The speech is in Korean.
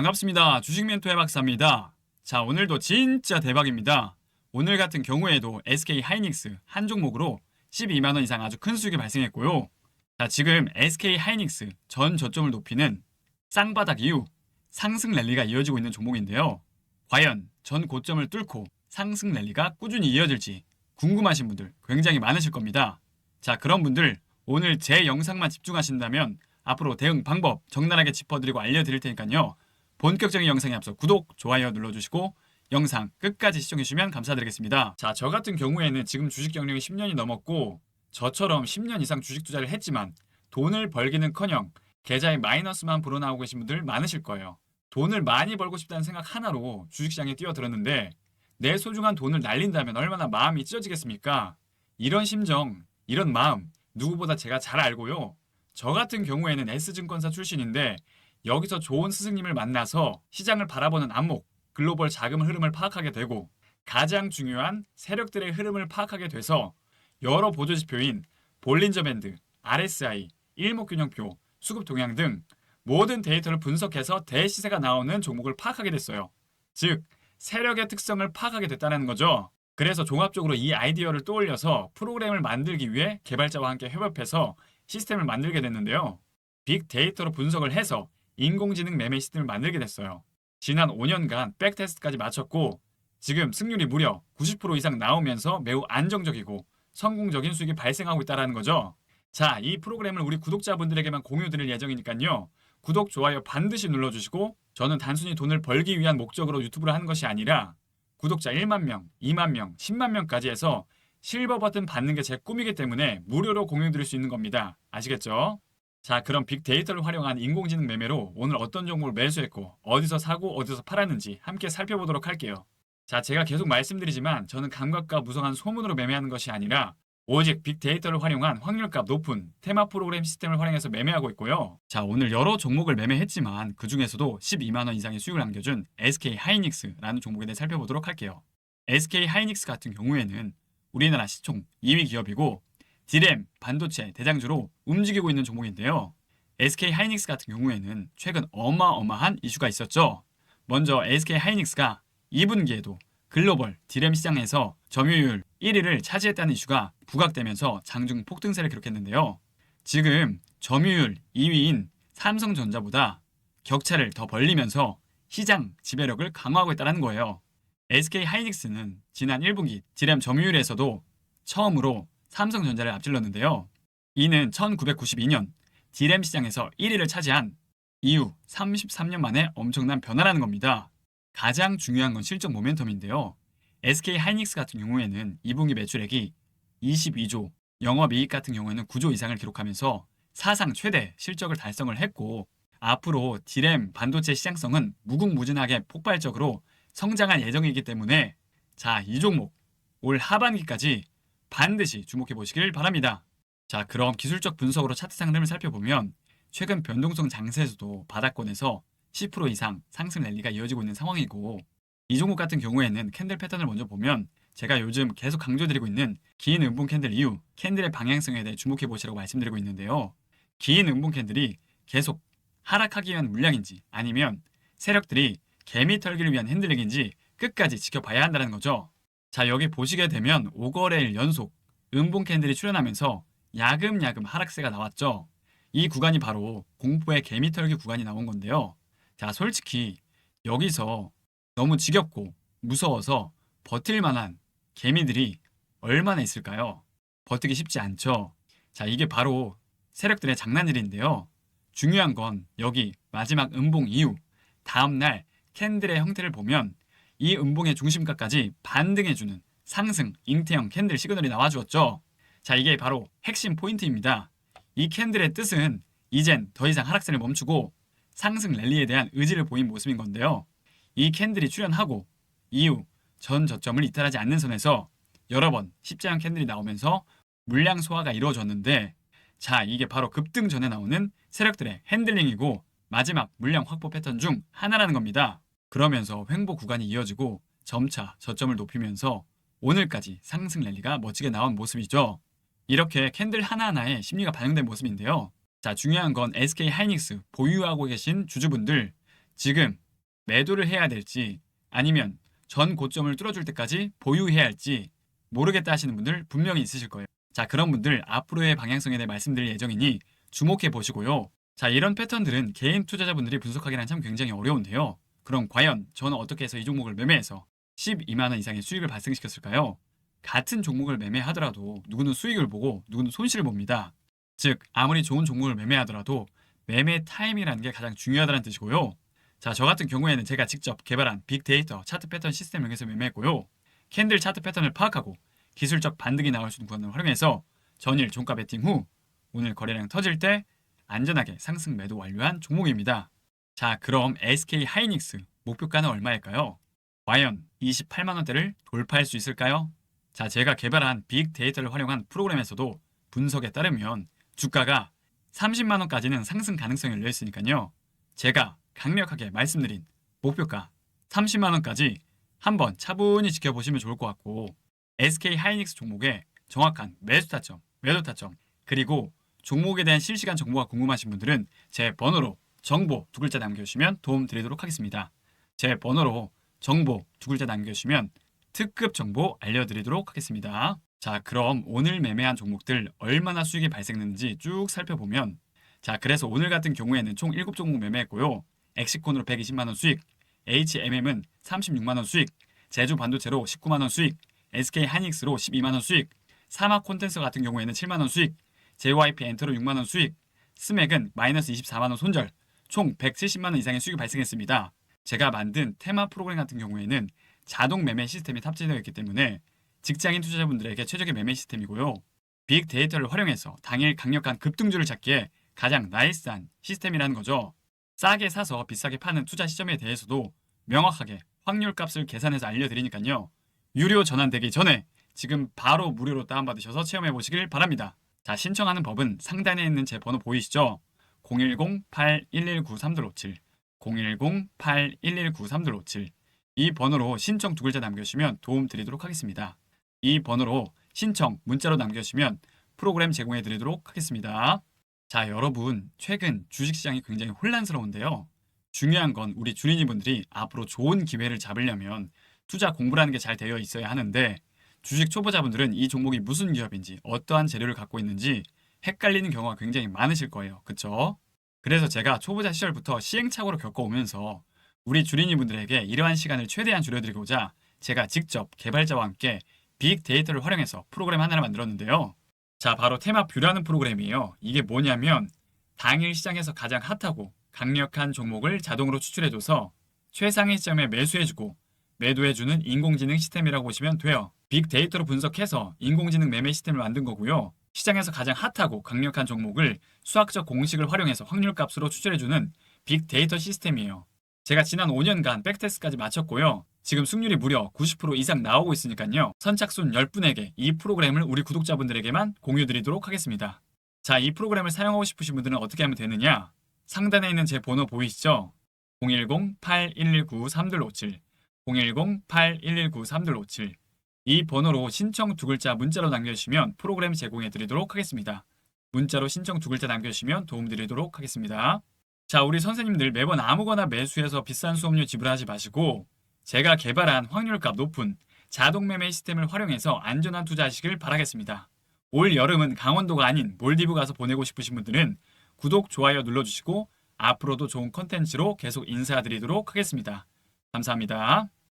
반갑습니다. 주식 멘토의 박사입니다. 자, 오늘도 진짜 대박입니다. 오늘 같은 경우에도 SK 하이닉스 한 종목으로 12만 원 이상 아주 큰 수익이 발생했고요. 자, 지금 SK 하이닉스 전 저점을 높이는 쌍바닥 이후 상승 랠리가 이어지고 있는 종목인데요. 과연 전 고점을 뚫고 상승 랠리가 꾸준히 이어질지 궁금하신 분들 굉장히 많으실 겁니다. 자, 그런 분들 오늘 제 영상만 집중하신다면 앞으로 대응 방법 적나라하게 짚어드리고 알려드릴 테니까요. 본격적인 영상에 앞서 구독, 좋아요 눌러주시고 영상 끝까지 시청해주시면 감사드리겠습니다. 자, 저 같은 경우에는 지금 주식 경력이 10년이 넘었고 저처럼 10년 이상 주식 투자를 했지만 돈을 벌기는커녕 계좌에 마이너스만 불어나오고 계신 분들 많으실 거예요. 돈을 많이 벌고 싶다는 생각 하나로 주식시장에 뛰어들었는데 내 소중한 돈을 날린다면 얼마나 마음이 찢어지겠습니까? 이런 심정, 이런 마음 누구보다 제가 잘 알고요. 저 같은 경우에는 S증권사 출신인데 여기서 좋은 스승님을 만나서 시장을 바라보는 안목, 글로벌 자금 흐름을 파악하게 되고 가장 중요한 세력들의 흐름을 파악하게 돼서 여러 보조지표인 볼린저 밴드, RSI, 일목균형표, 수급 동향 등 모든 데이터를 분석해서 대시세가 나오는 종목을 파악하게 됐어요. 즉, 세력의 특성을 파악하게 됐다는 거죠. 그래서 종합적으로 이 아이디어를 떠올려서 프로그램을 만들기 위해 개발자와 함께 협업해서 시스템을 만들게 됐는데요. 빅데이터로 분석을 해서 인공지능 매매 시스템을 만들게 됐어요. 지난 5년간 백테스트까지 마쳤고 지금 승률이 무려 90% 이상 나오면서 매우 안정적이고 성공적인 수익이 발생하고 있다는 거죠. 자, 이 프로그램을 우리 구독자분들에게만 공유 드릴 예정이니까요. 구독, 좋아요 반드시 눌러주시고 저는 단순히 돈을 벌기 위한 목적으로 유튜브를 하는 것이 아니라 구독자 1만 명, 2만 명, 10만 명까지 해서 실버 버튼 받는 게 제 꿈이기 때문에 무료로 공유 드릴 수 있는 겁니다. 아시겠죠? 자, 그럼 빅데이터를 활용한 인공지능 매매로 오늘 어떤 종목을 매수했고 어디서 사고 어디서 팔았는지 함께 살펴보도록 할게요. 자, 제가 계속 말씀드리지만 저는 감각과 무성한 소문으로 매매하는 것이 아니라 오직 빅데이터를 활용한 확률값 높은 테마 프로그램 시스템을 활용해서 매매하고 있고요. 자, 오늘 여러 종목을 매매했지만 그 중에서도 12만 원 이상의 수익을 남겨준 SK 하이닉스라는 종목에 대해 살펴보도록 할게요. SK 하이닉스 같은 경우에는 우리나라 시총 2위 기업이고 디램, 반도체 대장주로 움직이고 있는 종목인데요. SK 하이닉스 같은 경우에는 최근 어마어마한 이슈가 있었죠. 먼저 SK 하이닉스가 2분기에도 글로벌 디램 시장에서 점유율 1위를 차지했다는 이슈가 부각되면서 장중 폭등세를 기록했는데요. 지금 점유율 2위인 삼성전자보다 격차를 더 벌리면서 시장 지배력을 강화하고 있다는 거예요. SK 하이닉스는 지난 1분기 디램 점유율에서도 처음으로 삼성전자를 앞질렀는데요. 이는 1992년 디램 시장에서 1위를 차지한 이후 33년 만에 엄청난 변화라는 겁니다. 가장 중요한 건 실적 모멘텀인데요. SK 하이닉스 같은 경우에는 2분기 매출액이 22조, 영업이익 같은 경우에는 9조 이상을 기록하면서 사상 최대 실적을 달성을 했고 앞으로 디램 반도체 시장성은 무궁무진하게 폭발적으로 성장할 예정이기 때문에 자, 이 종목 올 하반기까지 반드시 주목해 보시길 바랍니다. 자, 그럼 기술적 분석으로 차트상 흐름을 살펴보면 최근 변동성 장세에서도 바닥권에서 10% 이상 상승 랠리가 이어지고 있는 상황이고 이 종목 같은 경우에는 캔들 패턴을 먼저 보면 제가 요즘 계속 강조드리고 있는 긴 음봉 캔들 이후 캔들의 방향성에 대해 주목해 보시라고 말씀드리고 있는데요. 긴 음봉 캔들이 계속 하락하기 위한 물량인지 아니면 세력들이 개미 털기를 위한 핸들링인지 끝까지 지켜봐야 한다는 거죠. 자, 여기 보시게 되면 5거래일 연속 음봉 캔들이 출현하면서 야금야금 하락세가 나왔죠. 이 구간이 바로 공포의 개미 털기 구간이 나온 건데요. 자, 솔직히 여기서 너무 지겹고 무서워서 버틸 만한 개미들이 얼마나 있을까요? 버티기 쉽지 않죠. 자, 이게 바로 세력들의 장난질인데요. 중요한 건 여기 마지막 음봉 이후 다음날 캔들의 형태를 보면 이 음봉의 중심가까지 반등해주는 상승 잉태형 캔들 시그널이 나와주었죠. 자, 이게 바로 핵심 포인트입니다. 이 캔들의 뜻은 이젠 더 이상 하락세를 멈추고 상승 랠리에 대한 의지를 보인 모습인 건데요. 이 캔들이 출현하고 이후 전 저점을 이탈하지 않는 선에서 여러 번 십자형 캔들이 나오면서 물량 소화가 이루어졌는데 자 이게 바로 급등 전에 나오는 세력들의 핸들링이고 마지막 물량 확보 패턴 중 하나라는 겁니다. 그러면서 횡보 구간이 이어지고 점차 저점을 높이면서 오늘까지 상승 랠리가 멋지게 나온 모습이죠. 이렇게 캔들 하나하나에 심리가 반영된 모습인데요. 자, 중요한 건 SK 하이닉스 보유하고 계신 주주분들 지금 매도를 해야 될지 아니면 전 고점을 뚫어줄 때까지 보유해야 할지 모르겠다 하시는 분들 분명히 있으실 거예요. 자, 그런 분들 앞으로의 방향성에 대해 말씀드릴 예정이니 주목해 보시고요. 자, 이런 패턴들은 개인 투자자분들이 분석하기란 참 굉장히 어려운데요. 그럼 과연 저는 어떻게 해서 이 종목을 매매해서 12만 원 이상의 수익을 발생시켰을까요? 같은 종목을 매매하더라도 누구는 수익을 보고 누구는 손실을 봅니다. 즉, 아무리 좋은 종목을 매매하더라도 매매 타임이라는 게 가장 중요하다는 뜻이고요. 자, 저 같은 경우에는 제가 직접 개발한 빅데이터 차트 패턴 시스템을 이용해서 매매했고요. 캔들 차트 패턴을 파악하고 기술적 반등이 나올 수 있는 구간을 활용해서 전일 종가 베팅 후 오늘 거래량 터질 때 안전하게 상승 매도 완료한 종목입니다. 자, 그럼 SK 하이닉스 목표가는 얼마일까요? 과연 28만 원대를 돌파할 수 있을까요? 자, 제가 개발한 빅데이터를 활용한 프로그램에서도 분석에 따르면 주가가 30만 원까지는 상승 가능성이 열려 있으니까요. 제가 강력하게 말씀드린 목표가 30만 원까지 한번 차분히 지켜보시면 좋을 것 같고 SK 하이닉스 종목의 정확한 매수 타점, 매도 타점, 그리고 종목에 대한 실시간 정보가 궁금하신 분들은 제 번호로 정보 두 글자 남겨주시면 도움 드리도록 하겠습니다. 제 번호로 정보 두 글자 남겨주시면 특급 정보 알려드리도록 하겠습니다. 자, 그럼 오늘 매매한 종목들 얼마나 수익이 발생했는지 쭉 살펴보면 자, 그래서 오늘 같은 경우에는 총 7종목 매매했고요. 엑시콘으로 120만원 수익, HMM은 36만원 수익, 제주 반도체로 19만원 수익, SK 하이닉스로 12만원 수익, 사막 콘텐츠 같은 경우에는 7만원 수익, JYP 엔터로 6만원 수익, 스맥은 마이너스 24만원 손절, 총 170만원 이상의 수익이 발생했습니다. 제가 만든 테마 프로그램 같은 경우에는 자동 매매 시스템이 탑재되어 있기 때문에 직장인 투자자분들에게 최적의 매매 시스템이고요. 빅데이터를 활용해서 당일 강력한 급등주를 찾기에 가장 나이스한 시스템이라는 거죠. 싸게 사서 비싸게 파는 투자 시점에 대해서도 명확하게 확률 값을 계산해서 알려드리니까요. 유료 전환되기 전에 지금 바로 무료로 다운받으셔서 체험해 보시길 바랍니다. 자, 신청하는 법은 상단에 있는 제 번호 보이시죠? 010-8119-3257 010-8119-3257 이 번호로 신청 두 글자 남겨주시면 도움 드리도록 하겠습니다. 이 번호로 신청 문자로 남겨주시면 프로그램 제공해 드리도록 하겠습니다. 자, 여러분, 최근 주식시장이 굉장히 혼란스러운데요. 중요한 건 우리 주린이분들이 앞으로 좋은 기회를 잡으려면 투자 공부라는 게 잘 되어 있어야 하는데 주식 초보자분들은 이 종목이 무슨 기업인지 어떠한 재료를 갖고 있는지 헷갈리는 경우가 굉장히 많으실 거예요. 그쵸? 그래서 제가 초보자 시절부터 시행착오를 겪어오면서 우리 주린이분들에게 이러한 시간을 최대한 줄여드리고자 제가 직접 개발자와 함께 빅데이터를 활용해서 프로그램 하나를 만들었는데요. 자, 바로 테마 뷰라는 프로그램이에요. 이게 뭐냐면 당일 시장에서 가장 핫하고 강력한 종목을 자동으로 추출해줘서 최상위 시점에 매수해주고 매도해주는 인공지능 시스템이라고 보시면 돼요. 빅데이터로 분석해서 인공지능 매매 시스템을 만든 거고요. 시장에서 가장 핫하고 강력한 종목을 수학적 공식을 활용해서 확률 값으로 추출해주는 빅데이터 시스템이에요. 제가 지난 5년간 백테스트까지 마쳤고요. 지금 승률이 무려 90% 이상 나오고 있으니까요. 선착순 10분에게 이 프로그램을 우리 구독자분들에게만 공유 드리도록 하겠습니다. 자, 이 프로그램을 사용하고 싶으신 분들은 어떻게 하면 되느냐? 상단에 있는 제 번호 보이시죠? 010-8119-3257 010-8119-3257 이 번호로 신청 두 글자 문자로 남겨주시면 프로그램 제공해 드리도록 하겠습니다. 문자로 신청 두 글자 남겨주시면 도움 드리도록 하겠습니다. 자, 우리 선생님들 매번 아무거나 매수해서 비싼 수업료 지불하지 마시고 제가 개발한 확률값 높은 자동 매매 시스템을 활용해서 안전한 투자하시길 바라겠습니다. 올 여름은 강원도가 아닌 몰디브 가서 보내고 싶으신 분들은 구독, 좋아요 눌러주시고 앞으로도 좋은 컨텐츠로 계속 인사드리도록 하겠습니다. 감사합니다.